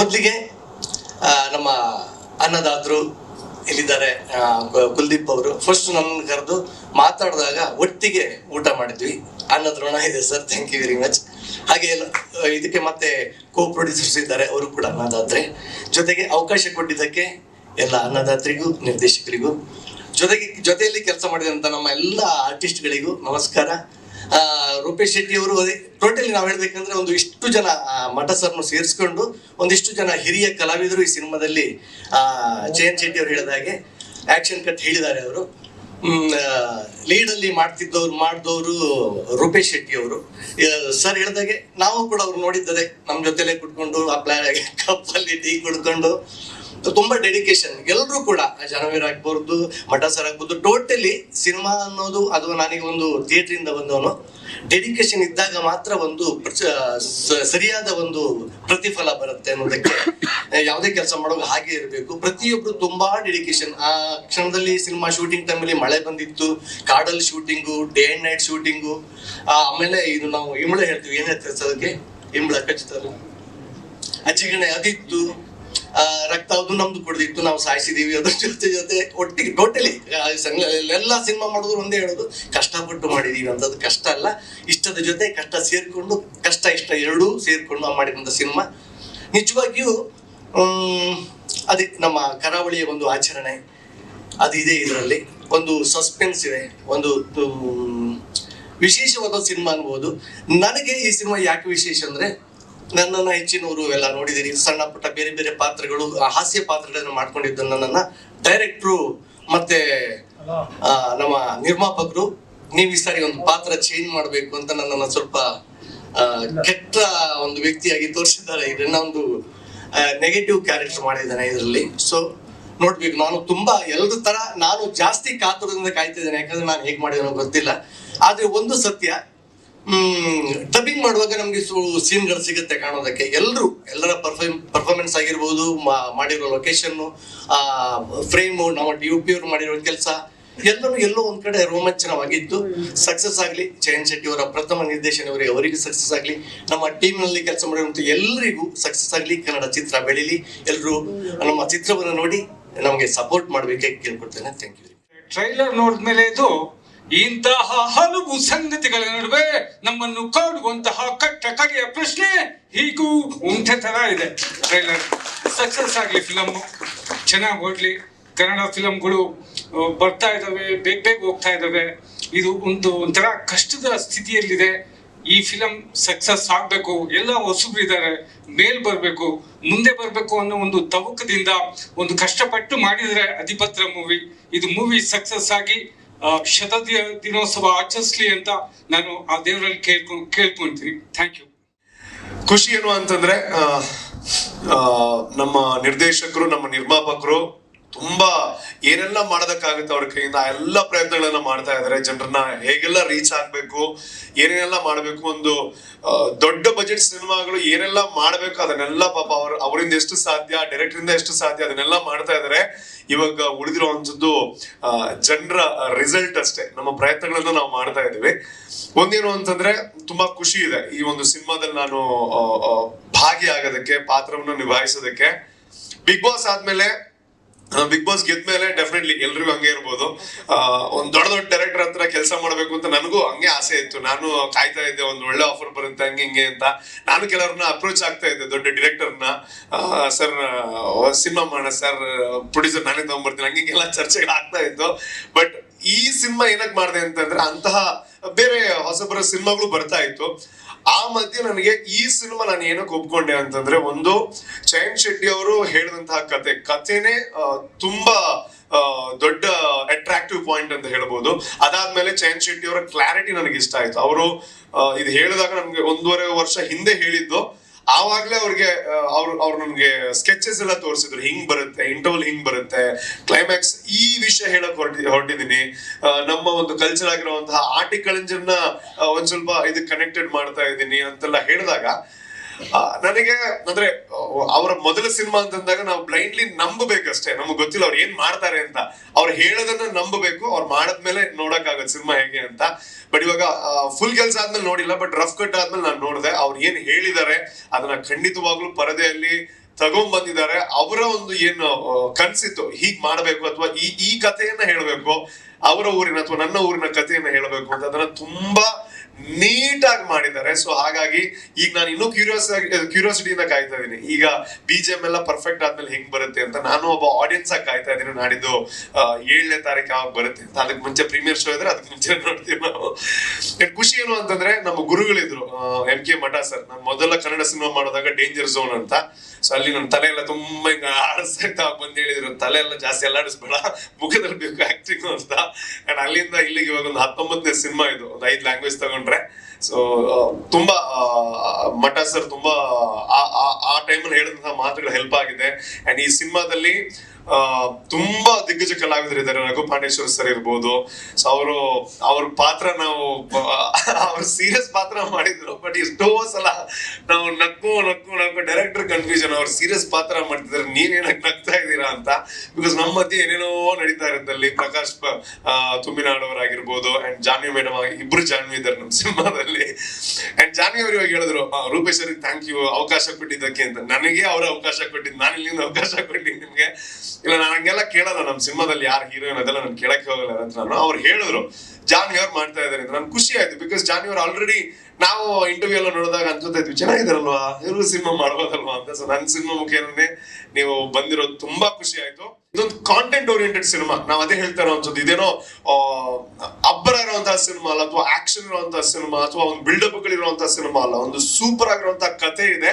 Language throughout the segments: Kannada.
ಮೊದಲಿಗೆ ನಮ್ಮ ಅನ್ನದಾತರು ಇಲ್ಲಿದ್ದಾರೆ ಕುಲ್ದೀಪ್ ಅವರು. ಫಸ್ಟ್ ನನ್ನ ಕರೆದು ಮಾತಾಡಿದಾಗ ಒಟ್ಟಿಗೆ ಊಟ ಮಾಡಿದ್ವಿ. ಅನ್ನದ್ರೋಣ ಇದೆ sir thank you very much ಹಾಗೆ ಇದಕ್ಕೆ ಮತ್ತೆ ಕೋ ಪ್ರೊಡ್ಯೂಸರ್ಸ್ ಇದ್ದಾರೆ, ಅವರು ಕೂಡ ಅನ್ನದಾತ್ರೆ. ಜೊತೆಗೆ ಅವಕಾಶ ಕೊಟ್ಟಿದ್ದಕ್ಕೆ ಎಲ್ಲ ಅನ್ನದಾತ್ರಿಗೂ, ನಿರ್ದೇಶಕರಿಗೂ. ಜೊತೆಗೆ, ಜೊತೆಯಲ್ಲಿ ಕೆಲಸ ಮಾಡಿದಂಥ ನಮ್ಮ ಎಲ್ಲ ಆರ್ಟಿಸ್ಟ್ಗಳಿಗೂ ನಮಸ್ಕಾರ. ರೂಪೇಶ್ ಶೆಟ್ಟಿ ಅವರು ಟೋಟಲಿ ನಾವು ಹೇಳ್ಬೇಕಂದ್ರೆ ಒಂದು ಇಷ್ಟು ಜನ ಮಠ ಸರ್ನು ಸೇರಿಸ್ಕೊಂಡು ಒಂದಿಷ್ಟು ಜನ ಹಿರಿಯ ಕಲಾವಿದರು ಈ ಸಿನಿಮಾದಲ್ಲಿ ಜಯಂತ್ ಶೆಟ್ಟಿ ಅವರು ಹೇಳಿದ ಹಾಗೆ ಆಕ್ಷನ್ ಕಟ್ ಹೇಳಿದ್ದಾರೆ ಅವರು. ಲೀಡ್ ಅಲ್ಲಿ ಮಾಡ್ತಿದ್ದವ್ರು, ಮಾಡಿದವರು ರೂಪೇಶ್ ಶೆಟ್ಟಿ ಅವರು. ಸರ್ ಹೇಳ್ದಾಗೆ ನಾವು ಕೂಡ ಅವ್ರು ನೋಡಿದ್ದಾರೆ ನಮ್ಮ ಜೊತೆಲೆ ಕುಟ್ಕೊಂಡು ಆ ಪ್ಲಾನ್ ಕಪ್ಪಲ್ಲಿ ಟೀ ಕುಡ್ಕೊಂಡು ತುಂಬಾ ಡೆಡಿಕೇಶನ್ ಎಲ್ಲರೂ ಕೂಡ ಜನವೀರ್ ಆಗ್ಬೋದು ಮಠ ಸರ್ ಆಗ್ಬೋದು ಟೋಟಲಿ ಸಿನಿಮಾ ಅನ್ನೋದು, ಅದು ನನಗೆ ಒಂದು ಥಿಯೇಟರ್ ಇಂದ ಬಂದವನು. ಡೆಡಿಕೇಶನ್ ಇದ್ದಾಗ ಮಾತ್ರ ಒಂದು ಸರಿಯಾದ ಒಂದು ಪ್ರತಿಫಲ ಬರುತ್ತೆ ಅನ್ನೋದಕ್ಕೆ ಯಾವುದೇ ಕೆಲಸ ಮಾಡುವಾಗ ಹಾಗೆ ಇರಬೇಕು. ಪ್ರತಿಯೊಬ್ರು ತುಂಬಾ ಡೆಡಿಕೇಶನ್ ಆ ಕ್ಷಣದಲ್ಲಿ ಸಿನಿಮಾ ಶೂಟಿಂಗ್ ಟೈಮಲ್ಲಿ ಮಳೆ ಬಂದಿತ್ತು, ಕಾಡಲ್ಲಿ shooting day and night shooting ಆಮೇಲೆ ಇದು ನಾವು ಇಂಬಳ ಹೇಳ್ತೀವಿ, ಏನ್ ಹೇಳ್ತಾರೆ ಅದಕ್ಕೆ? ಇಂಬಳ ಖಚಿತ? ಅಜ್ಜಿಗಣೆ ಅದಿತ್ತು. ರಕ್ತ ಅದು ನಮ್ದು ಕುಡ್ದಿತ್ತು ನಾವು ಸಾಯಿಸಿದೀವಿ ಅದ್ರ ಜೊತೆ ಜೊತೆ ಒಟ್ಟಿಗೆ ಟೋಟಲಿ ಎಲ್ಲ ಸಿನಿಮಾ ಮಾಡಿದ್ರು ಒಂದೇ ಹೇಳೋದು, ಕಷ್ಟಪಟ್ಟು ಮಾಡಿದೀವಿ ಅಂತದ್ದು ಕಷ್ಟ ಅಲ್ಲ. ಇಷ್ಟದ ಜೊತೆ ಕಷ್ಟ ಸೇರ್ಕೊಂಡು, ಕಷ್ಟ ಇಷ್ಟ ಎರಡೂ ಸೇರ್ಕೊಂಡು ನಾವು ಮಾಡಿದಂಥ ಸಿನಿಮಾ. ನಿಜವಾಗಿಯೂ ಅದೇ ನಮ್ಮ ಕರಾವಳಿಯ ಒಂದು ಆಚರಣೆ, ಅದು ಇದೆ ಇದರಲ್ಲಿ. ಒಂದು ಸಸ್ಪೆನ್ಸ್ ಇದೆ, ಒಂದು ವಿಶೇಷವಾದ ಸಿನಿಮಾ ಅನ್ಬೋದು. ನನಗೆ ಈ ಸಿನಿಮಾ ಯಾಕೆ ವಿಶೇಷ ಅಂದ್ರೆ ನನ್ನನ್ನ ಹೆಚ್ಚಿನವರು ಎಲ್ಲ ನೋಡಿದಿರಿ ಸಣ್ಣ ಪುಟ್ಟ ಬೇರೆ ಬೇರೆ ಪಾತ್ರಗಳು ಆ ಹಾಸ್ಯ ಪಾತ್ರಗಳನ್ನು ಮಾಡ್ಕೊಂಡಿದ್ದ ನನ್ನನ್ನ ಡೈರೆಕ್ಟ್ರು ಮತ್ತೆ ಆ, ನಮ್ಮ ನಿರ್ಮಾಪಕರು ನೀವು ಈ ಸಾರಿ ಒಂದು ಪಾತ್ರ ಚೇಂಜ್ ಮಾಡಬೇಕು ಅಂತ ನನ್ನನ್ನ ಸ್ವಲ್ಪ ಕೆಟ್ಟ ಒಂದು ವ್ಯಕ್ತಿಯಾಗಿ ತೋರಿಸಿದ್ದಾರೆ. ಇದನ್ನ ಒಂದು ನೆಗೆಟಿವ್ ಕ್ಯಾರೆಕ್ಟರ್ ಮಾಡಿದ್ದಾನೆ ಇದರಲ್ಲಿ. ಸೊ ನೋಡ್ಬೇಕು. ನಾನು ತುಂಬಾ ಎಲ್ಲರ ತರ ನಾನು ಜಾಸ್ತಿ ಕಾತುರದಿಂದ ಕಾಯ್ತಿದ್ದೇನೆ. ಯಾಕಂದ್ರೆ ನಾನು ಹೇಗೆ ಮಾಡಿದನೋ ಗೊತ್ತಿಲ್ಲ. ಆದ್ರೆ ಒಂದು ಸತ್ಯ ಹ್ಮ್ ಡಬ್ಬಿಂಗ್ ಮಾಡುವಾಗ ನಮ್ಗೆ ಸೀನ್ಗಳು ಸಿಗುತ್ತೆ ಕಾಣೋದಕ್ಕೆ. ಎಲ್ಲರೂ ಎಲ್ಲರ ಪರ್ಫಾರ್ಮ್ ಪರ್ಫಾರ್ಮೆನ್ಸ್ ಆಗಿರ್ಬೋದು ಮಾಡಿರೋ ಲೊಕೇಶನ್ ಆ ಫ್ರೇಮು ನಮ್ಮ ಡಿ ಪಿ ಅವ್ರು ಮಾಡಿರೋ ಕೆಲಸ ಎಲ್ಲರೂ ಎಲ್ಲೋ ಒಂದ್ ಕಡೆ ರೋಮಾಂಚನವಾಗಿತ್ತು ಸಕ್ಸಸ್ ಆಗ್ಲಿ, ಜಯಂತ್ ಶೆಟ್ಟಿ ಅವರ ಪ್ರಥಮ ನಿರ್ದೇಶನವರಿಗೆ ಅವರಿಗೆ ಸಕ್ಸಸ್ ಆಗ್ಲಿ, ನಮ್ಮ ಟೀಮ್ನಲ್ಲಿ ಕೆಲಸ ಮಾಡಿರುವಂತ ಎಲ್ಲರಿಗೂ ಸಕ್ಸಸ್ ಆಗ್ಲಿ, ಕನ್ನಡ ಚಿತ್ರ ಬೆಳೀಲಿ. ಎಲ್ಲರೂ ನಮ್ಮ ಚಿತ್ರವನ್ನು ನೋಡಿ ನಮಗೆ ಸಪೋರ್ಟ್ ಮಾಡ್ಬೇಕೆ ಕೇಳ್ಕೊಡ್ತೇನೆ. ಥ್ಯಾಂಕ್ ಯು ಟ್ರೈಲರ್ ನೋಡಿದ್ಮೇಲೆ ಇದು ಇಂತಹ ಹಲವು ಸಂಗತಿಗಳ ನಡುವೆ ನಮ್ಮನ್ನು ಕಾಡುವಂತಹ ಕಟ್ಟ ಕಡೆಯ ಪ್ರಶ್ನೆ ಹೀಗೂ ಉಂಟೆ ತರ ಇದೆ. ಟ್ರೈಲರ್ ಸಕ್ಸಸ್ ಆಗಲಿ ಫಿಲಮ್ ಚೆನ್ನಾಗಿ ಓಡ್ಲಿ ಕನ್ನಡ ಫಿಲಮ್ಗಳು ಬರ್ತಾ ಇದಾವೆ, ಬೇಗ ಬೇಗ ಹೋಗ್ತಾ ಇದಾವೆ. ಇದು ಒಂದು ಒಂಥರ ಕಷ್ಟದ ಸ್ಥಿತಿಯಲ್ಲಿದೆ. ಈ ಫಿಲಮ್ ಸಕ್ಸಸ್ ಆಗ್ಬೇಕು, ಎಲ್ಲ ಹೊಸಬ್ರಿದ್ದಾರೆ ಮೇಲ್ ಬರಬೇಕು, ಮುಂದೆ ಬರಬೇಕು ಅನ್ನೋ ಒಂದು ತವಕದಿಂದ ಒಂದು ಕಷ್ಟಪಟ್ಟು ಮಾಡಿದರೆ ಅಧಿಪತ್ರ ಮೂವಿ ಇದು ಮೂವಿ ಸಕ್ಸಸ್ ಆಗಿ ಶತ ದಿನೋತ್ಸವ ಆಚರಿಸ್ಲಿ ಅಂತ ನಾನು ಆ ದೇವರಲ್ಲಿ ಕೇಳ್ಕೊ, ಕೇಳ್ಕೊಂತೀನಿ. ಥ್ಯಾಂಕ್ ಯು ಖುಷಿ ಏನು ಅಂತಂದ್ರೆ ನಮ್ಮ ನಿರ್ದೇಶಕರು, ನಮ್ಮ ನಿರ್ಮಾಪಕರು ತುಂಬಾ ಏನೆಲ್ಲ ಮಾಡೋದಕ್ಕಾಗುತ್ತೆ ಅವ್ರ ಕೈಯಿಂದ? ಆ ಎಲ್ಲ ಪ್ರಯತ್ನಗಳನ್ನ ಮಾಡ್ತಾ ಇದಾರೆ. ಜನರನ್ನ ಹೇಗೆಲ್ಲ ರೀಚ್ ಆಗ್ಬೇಕು? ಏನೇನೆಲ್ಲ ಮಾಡ್ಬೇಕು? ಒಂದು ದೊಡ್ಡ ಬಜೆಟ್ ಸಿನಿಮಾಗಳು ಏನೆಲ್ಲ ಮಾಡ್ಬೇಕು? ಅದನ್ನೆಲ್ಲ ಪಾಪ ಅವ್ರ, ಅವರಿಂದ ಎಷ್ಟು ಸಾಧ್ಯ? ಡೈರೆಕ್ಟರ್ ಇಂದ ಎಷ್ಟು ಸಾಧ್ಯ? ಅದನ್ನೆಲ್ಲ ಮಾಡ್ತಾ ಇದಾರೆ. ಇವಾಗ ಉಳಿದಿರುವಂತದ್ದು ಜನರ ರಿಸಲ್ಟ್ ಅಷ್ಟೇ. ನಮ್ಮ ಪ್ರಯತ್ನಗಳನ್ನ ನಾವು ಮಾಡ್ತಾ ಇದೀವಿ ಒಂದೇನು ಅಂತಂದ್ರೆ, ತುಂಬಾ ಖುಷಿ ಇದೆ. ಈ ಒಂದು ಸಿನಿಮಾದಲ್ಲಿ ನಾನು ಭಾಗಿಯಾಗೋದಕ್ಕೆ, ಪಾತ್ರವನ್ನು ನಿಭಾಯಿಸೋದಕ್ಕೆ. ಬಿಗ್ ಬಾಸ್ ಆದ್ಮೇಲೆ ಬಿಗ್ ಬಾಸ್ ಗೆದ್ಮೇಲೆ ಡೆಫಿನೆಟ್ಲಿ ಎಲ್ರಿಗೂ ಹಂಗೆ ಇರ್ಬೋದು. ಒಂದ್ ದೊಡ್ಡ ದೊಡ್ಡ ಡೈರೆಕ್ಟರ್ ಹತ್ರ ಕೆಲಸ ಮಾಡ್ಬೇಕು ಅಂತ ನನಗೂ ಹಂಗೆ ಆಸೆ ಇತ್ತು. ನಾನು ಕಾಯ್ತಾ ಇದ್ದೆ, ಒಂದ್ ಒಳ್ಳೆ ಆಫರ್ ಬರುತ್ತೆ, ಹಂಗೆ, ಹಿಂಗೆ ಅಂತ. ನಾನು ಕೆಲವ್ರನ್ನ ಅಪ್ರೋಚ್ ಆಗ್ತಾ ಇದ್ದೆ, ದೊಡ್ಡ ಡಿರೆಕ್ಟರ್ನ ಸರ್ ಸಿನಿಮಾ ಮಾಡೋಣ, ಸರ್ ಪ್ರೊಡ್ಯೂಸರ್ ನಾನೇ ತಗೊಂಡ್ಬರ್ತೀನಿ. ಹಂಗೆ, ಹಿಂಗೆಲ್ಲ ಚರ್ಚೆಗಳು ಆಗ್ತಾ ಇತ್ತು. ಬಟ್ ಈ ಸಿನಿಮಾ ಏನಕ್ಕೆ ಮಾಡಿದೆ ಅಂತಂದ್ರೆ, ಅಂತಹ ಬೇರೆ ಹೊಸಬರ ಸಿನಿಮಾಗಳು ಬರ್ತಾ ಇತ್ತು. ಆ ಮಧ್ಯೆ ನನಗೆ ಈ ಸಿನಿಮಾ ನಾನು ಏನಕ್ಕೆ ಒಪ್ಕೊಂಡೆ ಅಂತಂದ್ರೆ ಒಂದು ಚಯನ್ ಶೆಟ್ಟಿ ಅವರು ಹೇಳಿದಂತಹ ಕತೆ. ಕಥೆನೇ ತುಂಬಾ ದೊಡ್ಡ ಅಟ್ರಾಕ್ಟಿವ್ ಪಾಯಿಂಟ್ ಅಂತ ಹೇಳ್ಬೋದು. ಅದಾದ್ಮೇಲೆ ಚಯನ್ ಶೆಟ್ಟಿ ಅವರ ಕ್ಲಾರಿಟಿ ನನಗೆ ಇಷ್ಟ ಆಯ್ತು. ಅವರು ಇದು ಹೇಳಿದಾಗ ನಮ್ಗೆ ಒಂದೂವರೆ ವರ್ಷ ಹಿಂದೆ ಹೇಳಿದ್ದು. ಆವಾಗ್ಲೇ ಅವ್ರಿಗೆ ಅವ್ರು ಅವ್ರು ನಮ್ಗೆ ಸ್ಕೆಚಸ್ ಎಲ್ಲ ತೋರಿಸಿದ್ರು. ಹಿಂಗ್ ಬರುತ್ತೆ ಇಂಟರ್ವಲ್ ಹಿಂಗ್ ಬರುತ್ತೆ ಕ್ಲೈಮ್ಯಾಕ್ಸ್ ಈ ವಿಷಯ ಹೇಳಕ್ ಹೊರಟಿ, ಹೊರಟಿದೀನಿ. ನಮ್ಮ ಒಂದು ಕಲ್ಚರ್ ಆಗಿರುವಂತಹ ಆಟಿಕಳಂಜನ್ನ ಒಂದ್ ಸ್ವಲ್ಪ ಇದು ಕನೆಕ್ಟೆಡ್ ಮಾಡ್ತಾ ಇದ್ದೀನಿ ಅಂತೆಲ್ಲ ಹೇಳಿದಾಗ ನನಗೆ, ಅಂದ್ರೆ, ಅವರ ಮೊದಲ ಸಿನಿಮಾ ಅಂತಂದಾಗ ನಾವು ಬ್ಲೈಂಡ್ಲಿ ನಂಬಬೇಕಷ್ಟೇ. ನಮ್ಗೆ ಗೊತ್ತಿಲ್ಲ ಅವ್ರು ಏನ್ ಮಾಡ್ತಾರೆ ಅಂತ. ಅವ್ರು ಹೇಳೋದನ್ನ ನಂಬಬೇಕು. ಅವ್ರು ಮಾಡದ್ಮೇಲೆ ನೋಡಕ್ಕಾಗತ್ತೆ ಸಿನಿಮಾ ಹೇಗೆ ಅಂತ. ಬಟ್ ಇವಾಗ ಫುಲ್ ಕೆಲ್ಸ ಆದ್ಮೇಲೆ ನೋಡಿಲ್ಲ ಬಟ್ ರಫ್ ಕಟ್ ಆದ್ಮೇಲೆ ನಾನು ನೋಡಿದೆ. ಅವ್ರು ಏನ್ ಹೇಳಿದ್ದಾರೆ, ಅದನ್ನ ಖಂಡಿತವಾಗ್ಲೂ ಪರದೆಯಲ್ಲಿ ತಗೊಂಡ್ ಬಂದಿದ್ದಾರೆ ಅವರ ಒಂದು ಏನು ಕನ್ಸಿತ್ತು, ಹೀಗ್ ಮಾಡ್ಬೇಕು ಅಥವಾ ಈ ಈ ಕಥೆಯನ್ನ ಹೇಳ್ಬೇಕು. ಅವರ ಊರಿನ ಅಥವಾ ನನ್ನ ಊರಿನ ಕಥೆಯನ್ನ ಹೇಳ್ಬೇಕು ಅಂತ. ಅದನ್ನ ತುಂಬಾ ನೀಟಾಗಿ ಮಾಡಿದ್ದಾರೆ. ಸೊ ಹಾಗಾಗಿ ಈಗ ನಾನು ಇನ್ನೂ ಕ್ಯೂರಿಯಸ್ ಕ್ಯೂರಿಯಾಸಿಟಿಯಿಂದ ಕಾಯ್ತಾ ಇದ್ದೀನಿ. ಈಗ ಬಿ ಜಿ ಎಂ ಎಲ್ಲ ಪರ್ಫೆಕ್ಟ್ ಆದ್ಮೇಲೆ ಹೆಂಗ್ ಬರುತ್ತೆ ಅಂತ ನಾನು ಒಬ್ಬ ಆಡಿಯನ್ಸ್ ಆಗಿ ಕಾಯ್ತಾ ಇದ್ದೀನಿ. ನಾಡಿದ್ದು ಏಳನೇ ತಾರೀಕು ಯಾವಾಗ ಬರುತ್ತೆ ಅಂತ. ಅದಕ್ಕೆ ಮುಂಚೆ ಪ್ರೀಮಿಯರ್ ಶೋ ಇದ್ರೆ ಅದಕ್ಕೆ ಮುಂಚೆ ನೋಡ್ತೀವಿ ನಾವು. ಖುಷಿ ಏನು ಅಂತಂದ್ರೆ ನಮ್ಮ ಗುರುಗಳಿದ್ರು ಎಂ ಕೆ ಮಠ ಸರ್ ನಾನು ಮೊದಲ ಕನ್ನಡ ಸಿನಿಮಾ ಮಾಡಿದಾಗ ಡೇಂಜರ್ ಝೋನ್ ಅಂತ. ಸೊ ಅಲ್ಲಿ ನನ್ನ ತಲೆ ಎಲ್ಲ ತುಂಬಾ ಹಿಂಗ ಆಡಿಸ್ತಾ ಬಂದು ಹೇಳಿದ್ರು. ತಲೆ ಎಲ್ಲ ಜಾಸ್ತಿ ಅಲ್ಲಾಡಿಸ್ಬೇಡ, ಮುಖದಲ್ಲಿ ಬೇಕು ಆಕ್ಟಿಂಗ್ ಅಂತ. ಅಂಡ್ ಅಲ್ಲಿಂದ ಇಲ್ಲಿಗೆ ಇವಾಗ ಒಂದು ಹತ್ತೊಂಬತ್ತನೇ ಸಿನಿಮಾ ಇದು. ಒಂದು ಐದು ಲ್ಯಾಂಗ್ವೇಜ್ ತಗೊಂಡ್ರೆ. ಸೊ ತುಂಬಾ ಮಠ ಸರ್ ತುಂಬಾ ಆ ಟೈಮಲ್ಲಿ ಹೇಳಿದಂತಹ ಮಾತುಗಳು ಹೆಲ್ಪ್ ಆಗಿದೆ. ಅಂಡ್ ಈ ಸಿನಿಮಾದಲ್ಲಿ ಆ, ತುಂಬಾ ದಿಗ್ಗಜ ಕಲಾವಿದರು ಇದ್ದಾರೆ ರಘು ಪಾಂಡೇಶ್ವರ ಸರ್ ಇರ್ಬೋದು. ಸೊ ಅವರು ಅವ್ರ ಪಾತ್ರ ನಾವು ಅವ್ರ ಸೀರಿಯಸ್ ಪಾತ್ರ ಮಾಡಿದ್ರು. ಬಟ್ ಎಷ್ಟೋ ಸಲ ನಾವು ನಕ್ಕು ನಕ್ಕು ನಕ್ಕು ಡೈರೆಕ್ಟರ್ ಕನ್ಫ್ಯೂಷನ್ ಅವ್ರ ಸೀರಿಯಸ್ ಪಾತ್ರ ಮಾಡ್ತಿದ್ದಾರೆ. ನೀವೇನಕ್ಕೆ ನಗ್ತಾ ಇದ್ದೀರಾ ಅಂತ. ಬಿಕಾಸ್ ನಮ್ಮ ಮಧ್ಯೆ ಏನೇನೋ ನಡೀತಾ ಇರೋದಲ್ಲಿ ಪ್ರಕಾಶ್ ತುಮ್ಮಿನಾಡವರಾಗಿರ್ಬೋದು ಅಂಡ್ ಜಾನ್ವಿ ಮೇಡಮ್ ಇಬ್ರು ಜಾನ್ವಿ ಇದ್ದಾರೆ ನಮ್ಮ ಸಿನಿಮಾದಲ್ಲಿ. ಅಂಡ್ ಜಾನ್ವಿ ಅವ್ರು ಇವಾಗ ಹೇಳಿದ್ರು ರೂಪೇಶ್ ಅವ್ರಿಗೆ ಥ್ಯಾಂಕ್ ಯು ಅವಕಾಶ ಕೊಟ್ಟಿದ್ದಕ್ಕೆ ಅಂತ. ನನಗೆ ಅವ್ರ ಅವಕಾಶ ಕೊಟ್ಟಿದ್ದು ನಾನು ಇಲ್ಲಿಂದ ಅವಕಾಶ ಕೊಟ್ಟಿದ್ದೀನಿ ನಿಮ್ಗೆ. ಇಲ್ಲ ನನಗೆಲ್ಲ ಕೇಳಲ್ಲ. ನಮ್ಮ ಸಿನಿಮಾದಲ್ಲಿ ಯಾರು ಹೀರೋಯಿನ್ ಅದೆಲ್ಲ ನಾನು ಕೇಳಕ್ಕೆ ಹೋಗಲ್ಲ ಅಂತ ನಾನು ಅವ್ರು ಹೇಳಿದ್ರು. ಜಾನ್ವಿ ಅವ್ರು ಮಾಡ್ತಾ ಇದ್ದಾರೆ ಅಂತ. ನನ್ಗೆ ಖುಷಿ ಆಯ್ತು ಬಿಕಾಸ್ ಜಾನ್ವಿ ಅವ್ರು ಆಲ್ರೆಡಿ ನಾವು ಇಂಟರ್ವ್ಯೂ ಎಲ್ಲ ನೋಡಿದಾಗ ಅನ್ಕೋತಾ ಇದ್ವಿ. ಚೆನ್ನಾಗಿದಾರಲ್ವಾ ಇವರು ಸಿನಿಮಾ ಮಾಡ್ಬೋದಲ್ವಾ ಅಂತ. ಸೊ ನನ್ನ ಸಿನಿಮಾ ಮುಖೇನೇ ನೀವು ಬಂದಿರೋದು ತುಂಬಾ ಖುಷಿ ಆಯ್ತು. ಇದೊಂದು ಕಾಂಟೆಂಟ್ ಓರಿಯೆಂಟೆಡ್ ಸಿನಿಮಾ. ನಾವು ಅದೇ ಹೇಳ್ತಾ ಇರೋ ಅನ್ಸುತ್ತೆ ಇದೇನೋ ಅಬ್ಬರ ಇರುವಂತಹ ಸಿನಿಮಾ ಅಲ್ಲ, ಅಥವಾ ಆಕ್ಷನ್ ಇರುವಂತಹ ಸಿನಿಮಾ, ಅಥವಾ ಒಂದು ಬಿಲ್ಡಪ್ ಗಳಿರುವಂತಹ ಸಿನಿಮಾ ಅಲ್ಲ. ಒಂದು ಸೂಪರ್ ಆಗಿರುವಂತಹ ಕತೆ ಇದೆ.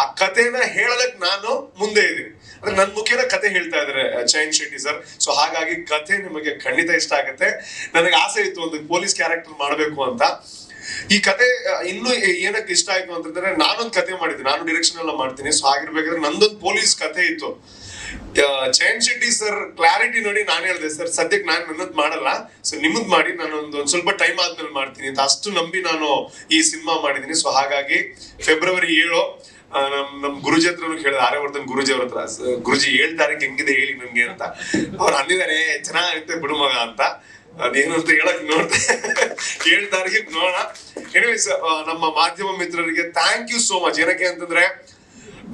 ಆ ಕಥೆನ ಹೇಳೋದಕ್ಕೆ ನಾನು ಮುಂದೆ ಇದ್ದೀನಿ. ಅಂದ್ರೆ ನನ್ನ ಮುಖೇನ ಕತೆ ಹೇಳ್ತಾ ಇದಾರೆ ಜೈನ್ ಶೆಟ್ಟಿ ಸರ್. ಸೊ ಹಾಗಾಗಿ ಕಥೆ ನಿಮಗೆ ಖಂಡಿತ ಇಷ್ಟ ಆಗುತ್ತೆ. ನನಗೆ ಆಸೆ ಇತ್ತು ಒಂದು ಪೊಲೀಸ್ ಕ್ಯಾರೆಕ್ಟರ್ ಮಾಡಬೇಕು ಅಂತ. ಈ ಕತೆ ಇನ್ನು ಏನಕ್ಕೆ ಇಷ್ಟ ಆಯ್ತು ಅಂತಂದ್ರೆ ನಾನೊಂದು ಕತೆ ಮಾಡಿದ್ದೆ. ನಾನು ಡಿರೆಕ್ಷನ್ ಎಲ್ಲ ಮಾಡ್ತೀನಿ. ಸೊ ಆಗಿರ್ಬೇಕಾದ್ರೆ ನಂದೊಂದು ಪೊಲೀಸ್ ಕತೆ ಇತ್ತು. ಜಯಂತ್ ಶೆಟ್ಟಿ ಸರ್ ಕ್ಲಾರಿಟಿ ನೋಡಿ ನಾನು ಹೇಳಿದೆ, ಸರ್, ಸದ್ಯಕ್ಕೆ ನಾನು ನನ್ನದ್ ಮಾಡಲ್ಲ. ಸೊ ನಿಮ್ಮದ್ ಮಾಡಿ. ನಾನು ಒಂದು ಸ್ವಲ್ಪ ಟೈಮ್ ಆದ್ಮೇಲೆ ಮಾಡ್ತೀನಿ. ಅಂತ ಅಷ್ಟು ನಂಬಿ ನಾನು ಈ ಸಿನಿಮಾ ಮಾಡಿದ್ದೀನಿ. ಸೊ ಹಾಗಾಗಿ ಫೆಬ್ರವರಿ ಏಳು ನಮ್ ನಮ್ ಗುರುಜಿ ಹತ್ರನು ಕೇಳಿದ ಆರ್ಯವರ್ಧನ್ ಗುರುಜಿ ಅವ್ರ ಹತ್ರ ಗುರುಜಿ ಏಳ್ ತಾರೀಕು ಹೆಂಗಿದೆ ಹೇಳಿ ನಮ್ಗೆ ಅಂತ. ಅವ್ರು ಅಂದಿದ್ದಾರೆ ಚೆನ್ನಾಗಿರುತ್ತೆ ಬಿಡು ಮಗ ಅಂತ. ಅದೇನು ಅಂತ ಹೇಳಕ್ ನೋಡ್ತೆ ಏಳ್ ತಾರೀಕಿಗೆ ನೋಡೋಣ. ನಮ್ಮ ಮಾಧ್ಯಮ ಮಿತ್ರರಿಗೆ ಥ್ಯಾಂಕ್ ಯು ಸೋ ಮಚ್ ಏನಕ್ಕೆ ಅಂತಂದ್ರೆ,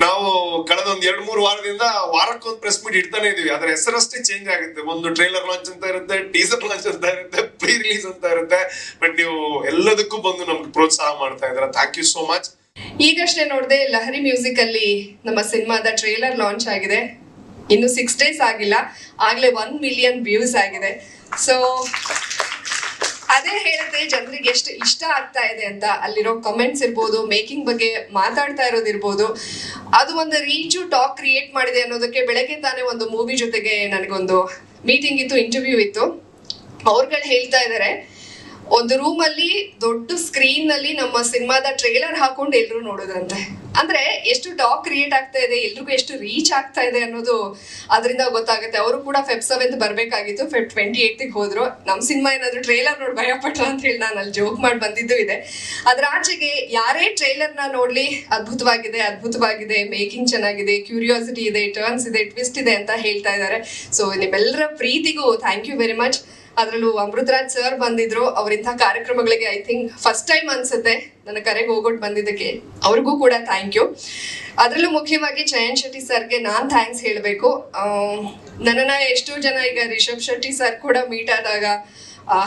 ನಾವು ಕಳೆದ ಒಂದ್ ಎರಡ್ ಮೂರು ವಾರದಿಂದ ವಾರಕ್ಕೊಂದು ಪ್ರೆಸ್ ಮೀಟ್ ಇಡ್ತಾನೆ ಇದೀವಿ. ಅದ್ರ ಹೆಸರಷ್ಟೇ ಚೇಂಜ್ ಆಗುತ್ತೆ. ಒಂದು ಟ್ರೈಲರ್ ಲಾಂಚ್ ಅಂತ ಇರುತ್ತೆ ಟೀಸರ್ ಲಾಂಚ್ ಅಂತ ಇರುತ್ತೆ ಪ್ರೀ ರಿಲೀಸ್ ಅಂತ ಇರುತ್ತೆ. ಬಟ್ ನೀವು ಎಲ್ಲದಕ್ಕೂ ಬಂದು ನಮ್ಗೆ ಪ್ರೋತ್ಸಾಹ ಮಾಡ್ತಾ ಇದ್ದಾರೆ. ಥ್ಯಾಂಕ್ ಯು ಸೋ ಮಚ್ ಈಗಷ್ಟೇ ನೋಡಿದೆ ಲಹರಿ ಮ್ಯೂಸಿಕ್ ಅಲ್ಲಿ ನಮ್ಮ ಸಿನಿಮಾದ ಟ್ರೇಲರ್ ಲಾಂಚ್ ಆಗಿದೆ. ಇನ್ನು ಸಿಕ್ಸ್ ಡೇಸ್ ಆಗಿಲ್ಲ. ಆಗ್ಲೇ ಒನ್ ಮಿಲಿಯನ್ ವ್ಯೂಸ್ ಆಗಿದೆ. ಸೊ ಅದೇ ಹೇಳಿದ್ರೆ ಜನರಿಗೆ ಎಷ್ಟು ಇಷ್ಟ ಆಗ್ತಾ ಇದೆ ಅಂತ ಅಲ್ಲಿರೋ ಕಮೆಂಟ್ಸ್ ಇರ್ಬೋದು ಮೇಕಿಂಗ್ ಬಗ್ಗೆ ಮಾತಾಡ್ತಾ ಇರೋದಿರ್ಬೋದು ಅದು ಒಂದು ರೀಚು ಟಾಕ್ ಕ್ರಿಯೇಟ್ ಮಾಡಿದೆ ಅನ್ನೋದಕ್ಕೆ ಬೆಳಗ್ಗೆ ತಾನೇ ಒಂದು ಮೂವಿ ಜೊತೆಗೆ ನನಗೊಂದು ಮೀಟಿಂಗ್ ಇತ್ತು ಇಂಟರ್ವ್ಯೂ ಇತ್ತು. ಅವ್ರುಗಳು ಹೇಳ್ತಾ ಇದ್ದಾರೆ ಒಂದು ರೂಮ್ ಅಲ್ಲಿ ದೊಡ್ಡ ಸ್ಕ್ರೀನ್ನಲ್ಲಿ ನಮ್ಮ ಸಿನಿಮಾದ ಟ್ರೇಲರ್ ಹಾಕೊಂಡು ಎಲ್ರು ನೋಡೋದಂತೆ. ಅಂದ್ರೆ ಎಷ್ಟು ಟಾಕ್ ಕ್ರಿಯೇಟ್ ಆಗ್ತಾ ಇದೆ, ಎಲ್ರಿಗೂ ಎಷ್ಟು ರೀಚ್ ಆಗ್ತಾ ಇದೆ ಅನ್ನೋದು ಅದರಿಂದ ಗೊತ್ತಾಗುತ್ತೆ. ಅವರು ಕೂಡ ಫೆಬ್ ಸೆವೆಂತ್ ಬರ್ಬೇಕಾಗಿತ್ತು. ಫೆಬ್ ಟ್ವೆಂಟಿ ಏಯ್ತಿಗೆ ಹೋದ್ರು. ನಮ್ಮ ಸಿನಿಮಾ ಏನಾದ್ರು ಟ್ರೇಲರ್ ನೋಡಿ ಭಯಪಟ್ರ ಅಂತ ಹೇಳಿ ನಾನು ಅಲ್ಲಿ ಜೋಕ್ ಮಾಡಿ ಬಂದಿದ್ದು ಇದೆ. ಅದ್ರ ಆಚೆಗೆ ಯಾರೇ ಟ್ರೇಲರ್ನ ನೋಡ್ಲಿ, ಅದ್ಭುತವಾಗಿದೆ ಅದ್ಭುತವಾಗಿದೆ ಮೇಕಿಂಗ್ ಚೆನ್ನಾಗಿದೆ ಕ್ಯೂರಿಯಾಸಿಟಿ ಇದೆ ಟರ್ನ್ಸ್ ಇದೆ ಟ್ವಿಸ್ಟ್ ಇದೆ ಅಂತ ಹೇಳ್ತಾ ಇದ್ದಾರೆ. ಸೊ ನಿಮ್ಮೆಲ್ಲರ ಪ್ರೀತಿಗೂ ಥ್ಯಾಂಕ್ ಯು ವೆರಿ ಮಚ್ ಅದರಲ್ಲೂ ಅಮೃತರಾಜ್ ಸರ್ ಬಂದಿದ್ರು. ಅವರಿಂಥ ಕಾರ್ಯಕ್ರಮಗಳಿಗೆ ಐ ಥಿಂಕ್ ಫಸ್ಟ್ ಟೈಮ್ ಅನ್ಸುತ್ತೆ ನನ್ನ ಕರೆಗೆ ಹೋಗೋಟ್ ಬಂದಿದ್ದಕ್ಕೆ. ಅವ್ರಿಗೂ ಕೂಡ ಥ್ಯಾಂಕ್ ಯು ಅದರಲ್ಲೂ ಮುಖ್ಯವಾಗಿ ಜಯಂತ್ ಶೆಟ್ಟಿ ಸರ್ಗೆ ನಾನು ಥ್ಯಾಂಕ್ಸ್ ಹೇಳಬೇಕು. ನನ್ನನ್ನ ಎಷ್ಟೋ ಜನ ಈಗ ರಿಷಬ್ ಶೆಟ್ಟಿ ಸರ್ ಕೂಡ ಮೀಟ್ ಆದಾಗ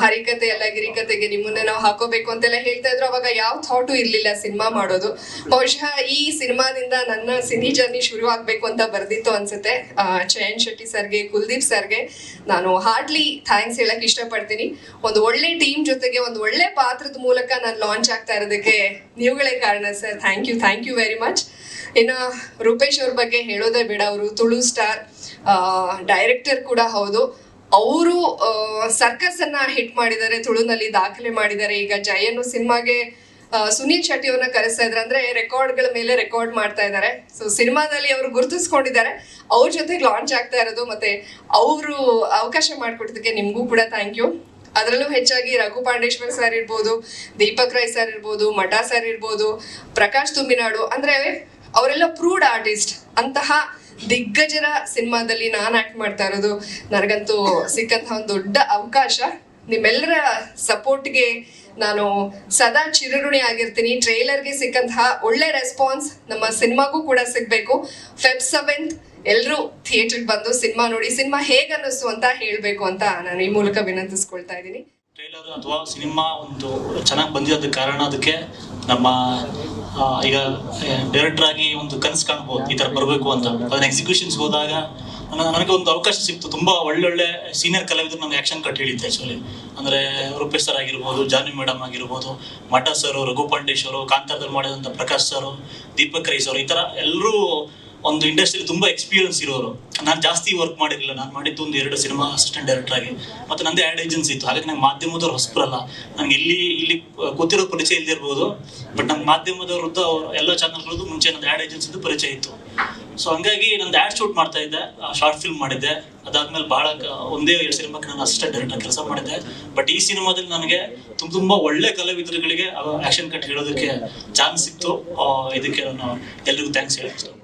ಹರಿಕತೆ ಎಲ್ಲ ಗಿರಿಕತೆಗೆ ನಿಮ್ಮನ್ನ ನಾವು ಹಾಕೋಬೇಕು ಅಂತೆಲ್ಲ ಹೇಳ್ತಾ ಇದ್ರು. ಅವಾಗ ಯಾವ ಥಾಟು ಇರ್ಲಿಲ್ಲ ಸಿನಿಮಾ ಮಾಡೋದು. ಬಹುಶಃ ಈ ಸಿನಿಮಾದಿಂದ ನನ್ನ ಸಿನಿ ಜರ್ನಿ ಶುರು ಆಗ್ಬೇಕು ಅಂತ ಬರ್ದಿತ್ತು ಅನ್ಸುತ್ತೆ. ಆ, ಜಯಂತ್ ಶೆಟ್ಟಿ ಸರ್ಗೆ ಕುಲ್ದೀಪ್ ಸರ್ಗೆ. ನಾನು ಹಾರ್ಡ್ಲಿ ಥ್ಯಾಂಕ್ಸ್ ಹೇಳಕ್ ಇಷ್ಟಪಡ್ತೀನಿ. ಒಂದು ಒಳ್ಳೆ ಟೀಮ್ ಜೊತೆಗೆ ಒಂದು ಒಳ್ಳೆ ಪಾತ್ರದ ಮೂಲಕ ನಾನು ಲಾಂಚ್ ಆಗ್ತಾ ಇರೋದಕ್ಕೆ ನೀವುಗಳೇ ಕಾರಣ sir thank you thank you very much ಇನ್ನು ರೂಪೇಶ್ ಅವ್ರ ಬಗ್ಗೆ ಹೇಳೋದೇ ಬೇಡ. ಅವರು ತುಳು ಸ್ಟಾರ್ ಡೈರೆಕ್ಟರ್ ಕೂಡ ಹೌದು. ಅವರು ಸರ್ಕಸ್ ಅನ್ನ ಹಿಟ್ ಮಾಡಿದ್ದಾರೆ, ತುಳುನಲ್ಲಿ ದಾಖಲೆ ಮಾಡಿದ್ದಾರೆ. ಈಗ ಜಯನು ಸಿನಿಮಾಗೆ ಸುನೀಲ್ ಶೆಟ್ಟಿ ಅವ್ರನ್ನ ಕರೆಸ್ತಾ ಇದ್ದಾರೆ. ಅಂದ್ರೆ ರೆಕಾರ್ಡ್ಗಳ ಮೇಲೆ ರೆಕಾರ್ಡ್ ಮಾಡ್ತಾ ಇದ್ದಾರೆ. ಸೊ ಸಿನಿಮಾದಲ್ಲಿ ಅವರು ಗುರುತಿಸ್ಕೊಂಡಿದ್ದಾರೆ. ಅವ್ರ ಜೊತೆಗೆ ಲಾಂಚ್ ಆಗ್ತಾ ಇರೋದು. ಮತ್ತೆ ಅವರು ಅವಕಾಶ ಮಾಡಿಕೊಟ್ಟಿದ್ದಕ್ಕೆ ನಿಮಗೂ ಕೂಡ ಥ್ಯಾಂಕ್ ಯು ಅದರಲ್ಲೂ ಹೆಚ್ಚಾಗಿ ರಘು ಪಾಂಡೇಶ್ವರ್ ಸರ್ ಇರ್ಬೋದು, ದೀಪಕ್ ರೈ ಸರ್ ಇರ್ಬೋದು, ಮಠ ಸರ್ ಇರ್ಬೋದು, ಪ್ರಕಾಶ್ ತುಂಬಿನಾಡು. ಅಂದ್ರೆ ಅವರೆಲ್ಲ ಪ್ರೂಡ್ ಆರ್ಟಿಸ್ಟ್ ಅಂತಹ ದಿಗ್ಗಜರ ಸಿನಿಮಾದಲ್ಲಿ ನಾನು ಆಕ್ಟ್ ಮಾಡ್ತಾ ಇರೋದು. ನನಗಂತೂ ಸಿಕ್ಕಂತಹ ಒಂದು ದೊಡ್ಡ ಅವಕಾಶ. ನಿಮ್ಮೆಲ್ಲರ ಸಪೋರ್ಟ್ಗೆ ನಾನು ಸದಾ ಚಿರಋಣಿ ಆಗಿರ್ತೀನಿ. ಟ್ರೈಲರ್ಗೆ ಸಿಕ್ಕಂತಹ ಒಳ್ಳೆ ರೆಸ್ಪಾನ್ಸ್ ನಮ್ಮ ಸಿನಿಮಾಗೂ ಕೂಡ ಸಿಗ್ಬೇಕು. ಫೆಬ್ ಸೆವೆಂತ್ ಎಲ್ಲರೂ ಥಿಯೇಟರ್ಗೆ ಬಂದು ಸಿನಿಮಾ ನೋಡಿ, ಸಿನಿಮಾ ಹೇಗ್ ಅಂತ ಹೇಳ್ಬೇಕು ಅಂತ ನಾನು ಈ ಮೂಲಕ ವಿನಂತಿಸ್ಕೊಳ್ತಾ ಇದ್ದೀನಿ. ಟ್ರೈಲರ್ ಅಥವಾ ಸಿನಿಮಾ ಒಂದು ಚೆನ್ನಾಗಿ ಬಂದಿರೋದಕ್ಕೆ ಕಾರಣ, ಅದಕ್ಕೆ ನಮ್ಮ ಈಗ ಡೈರೆಕ್ಟರ್ ಆಗಿ ಒಂದು ಕನಸು ಕಾಣ್ಬೋದು, ಈ ತರ ಬರಬೇಕು ಅಂತ. ಅದನ್ನ ಎಕ್ಸಿಕ್ಯೂಷನ್ಸ್ ಹೋದಾಗ ನನಗೆ ಒಂದು ಅವಕಾಶ ಸಿಕ್ತು. ತುಂಬಾ ಒಳ್ಳೊಳ್ಳೆ ಸೀನಿಯರ್ ಕಲಾವಿದರು ನಮ್ಗೆ ಆಕ್ಷನ್ ಕಟ್ ಹೇಳಿದ್ದೆ ಆಕ್ಚುಲಿ ಅಂದ್ರೆ ರೂಪೇಶ್ ಸರ್ ಆಗಿರ್ಬೋದು ಜಾನಿ ಮೇಡಮ್ ಆಗಿರ್ಬೋದು, ಮಠ ಸರ್ ರಘು ಪಾಂಡೇಶ್ ಅವರು ಕಾಂತಾರದಲ್ಲಿ ಮಾಡಿದಂಥ ಪ್ರಕಾಶ್ ಸರ್ ದೀಪಕ್ ರೈ ಸರ್ ಈ ತರ ಎಲ್ಲರೂ ಒಂದು ಇಂಡಸ್ಟ್ರಿ ತುಂಬಾ ಎಕ್ಸ್ಪೀರಿಯನ್ಸ್ ಇರೋರು. ನಾನು ಜಾಸ್ತಿ ವರ್ಕ್ ಮಾಡಿರಲಿಲ್ಲ. ನಾನು ಮಾಡಿದ್ದು ಒಂದು ಎರಡು ಸಿನಿಮಾ ಅಸಿಸ್ಟೆಂಟ್ ಡೈರೆಕ್ಟರ್ ಆಗಿ. ಮತ್ತೆ ನಂದೇ ಆ್ಯಡ್ ಏಜೆನ್ಸಿ ಇತ್ತು. ಹಾಗಾಗಿ ನಂಗೆ ಮಾಧ್ಯಮದವ್ರು ಹೊಸಬರಲ್ಲ. ನಂಗೆ ಇಲ್ಲಿ ಇಲ್ಲಿ ಗೊತ್ತಿರೋ ಪರಿಚಯ ಇಲ್ದಿರ್ಬೋದು ಬಟ್ ನಂಗೆ ಮಾಧ್ಯಮದವ್ರದ್ದು ಅವ್ರ, ಎಲ್ಲ ಚಾನಲ್ಗಳದ್ದು ಮುಂಚೆ ನಂದು ಆ್ಯಡ್ ಏಜೆನ್ಸಿದು ಪರಿಚಯ ಇತ್ತು. ಸೊ ಹಂಗಾಗಿ ನಂದು ಆ್ಯಡ್ ಶೂಟ್ ಮಾಡ್ತಾ ಇದ್ದೆ. ಶಾರ್ಟ್ ಫಿಲ್ಮ್ ಮಾಡಿದ್ದೆ. ಅದಾದ್ಮೇಲೆ ಬಹಳ ಒಂದೇ ಎರಡು ಸಿನಿಮಾಕ್ಕೆ ನಾನು ಅಸಿಸ್ಟೆಂಟ್ ಡೈರೆಕ್ಟರ್ ಕೆಲಸ ಮಾಡಿದ್ದೆ. ಬಟ್ ಈ ಸಿನಿಮಾದಲ್ಲಿ ನನಗೆ ತುಂಬ ತುಂಬ ಒಳ್ಳೆ ಕಲಾವಿದರುಗಳಿಗೆ ಆ್ಯಕ್ಷನ್ ಕಟ್ ಹೇಳೋದಕ್ಕೆ ಚಾನ್ಸ್ ಸಿಕ್ತು. ಇದಕ್ಕೆ ನಾನು ಎಲ್ರಿಗೂ ಥ್ಯಾಂಕ್ಸ್ ಇಷ್ಟಪಡ್ತೀನಿ.